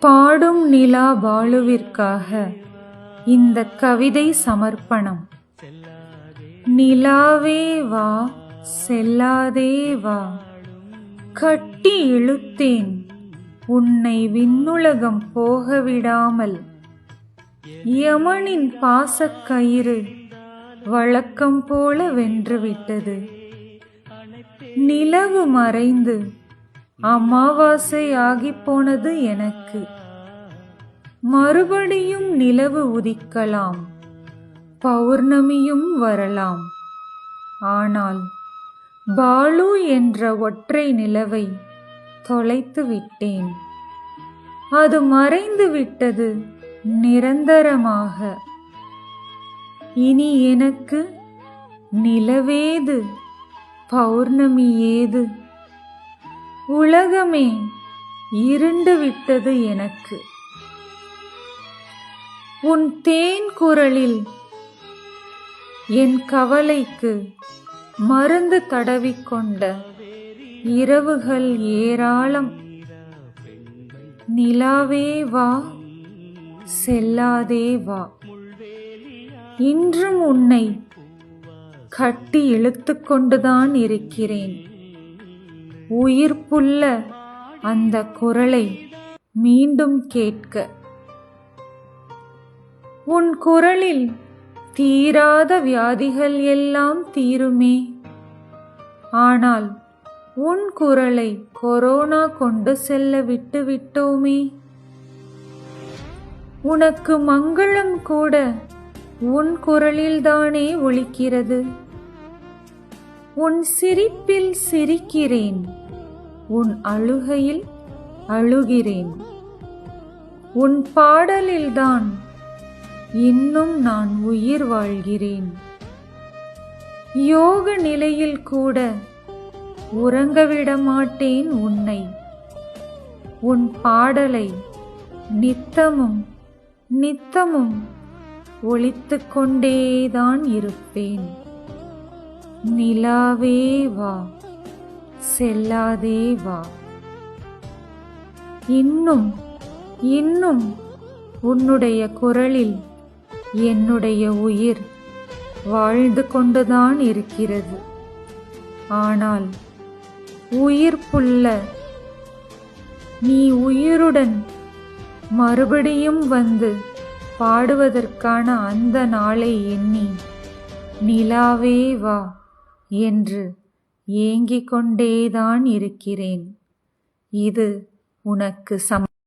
பாடும் நிலா பாலுவிற்காக இந்த கவிதை சமர்ப்பணம். நிலாவே வா செல்லாதே வா. கட்டி இழுத்தேன் உன்னை விண்ணுலகம் போகவிடாமல். யமனின் யமனின் பாசக்கயிறு வழக்கம் போல வென்றுவிட்டது நிலவு மறைந்து அமாவாசை ஆகிப் போனது எனக்கு. மறுபடியும் நிலவு உதிக்கலாம் பௌர்ணமியும் வரலாம். ஆனால் பாலு என்ற ஒற்றை நிலவை தொலைத்து விட்டேன். அது மறைந்து விட்டது நிரந்தரமாக. இனி எனக்கு நிலவேது பௌர்ணமி ஏது உலகமே இருண்டு விட்டது எனக்கு. உன் தேன் குரலில் என் கவலைக்கு மருந்து தடவிக்கொண்ட இரவுகள் ஏராளம். நிலாவே வா செல்லாதே வா. இன்றும் உன்னை கட்டி இழுத்து கொண்டுதான் இருக்கிறேன். உயிர்ப்புள்ள அந்த குரலை மீண்டும் கேட்க. உன் குரலில் தீராத வியாதிகள் எல்லாம் தீருமே. ஆனால் உன் குரலை கொரோனா கொண்டு செல்ல விட்டு விட்டோமே. உனக்கு மங்களம் கூட உன் குரலில்தானே ஒலிக்கிறது. உன் சிரிப்பில் சிரிக்கிறேன். உன் அழுகையில் அழுகிறேன். உன் பாடலில்தான் இன்னும் நான் உயிர் வாழ்கிறேன். யோக நிலையில் கூட உறங்கவிட மாட்டேன் உன்னை. உன் பாடலை நித்தமும் நித்தமும் ஒழித்து கொண்டேதான் இருப்பேன். நிலாவே வா. செல்லாதே வா. இன்னும் இன்னும் உன்னுடைய குரலில் என்னுடைய உயிர் வாழ்ந்து கொண்டுதான் இருக்கிறது. ஆனால் உயிர் புல்ல நீ உயிருடன் மறுபடியும் வந்து பாடுவதற்கான அந்த நாளை எண்ணி நிலாவே வா என்று ஏங்கிக் கொண்டேதான் இருக்கிறேன். இது உனக்கு சம்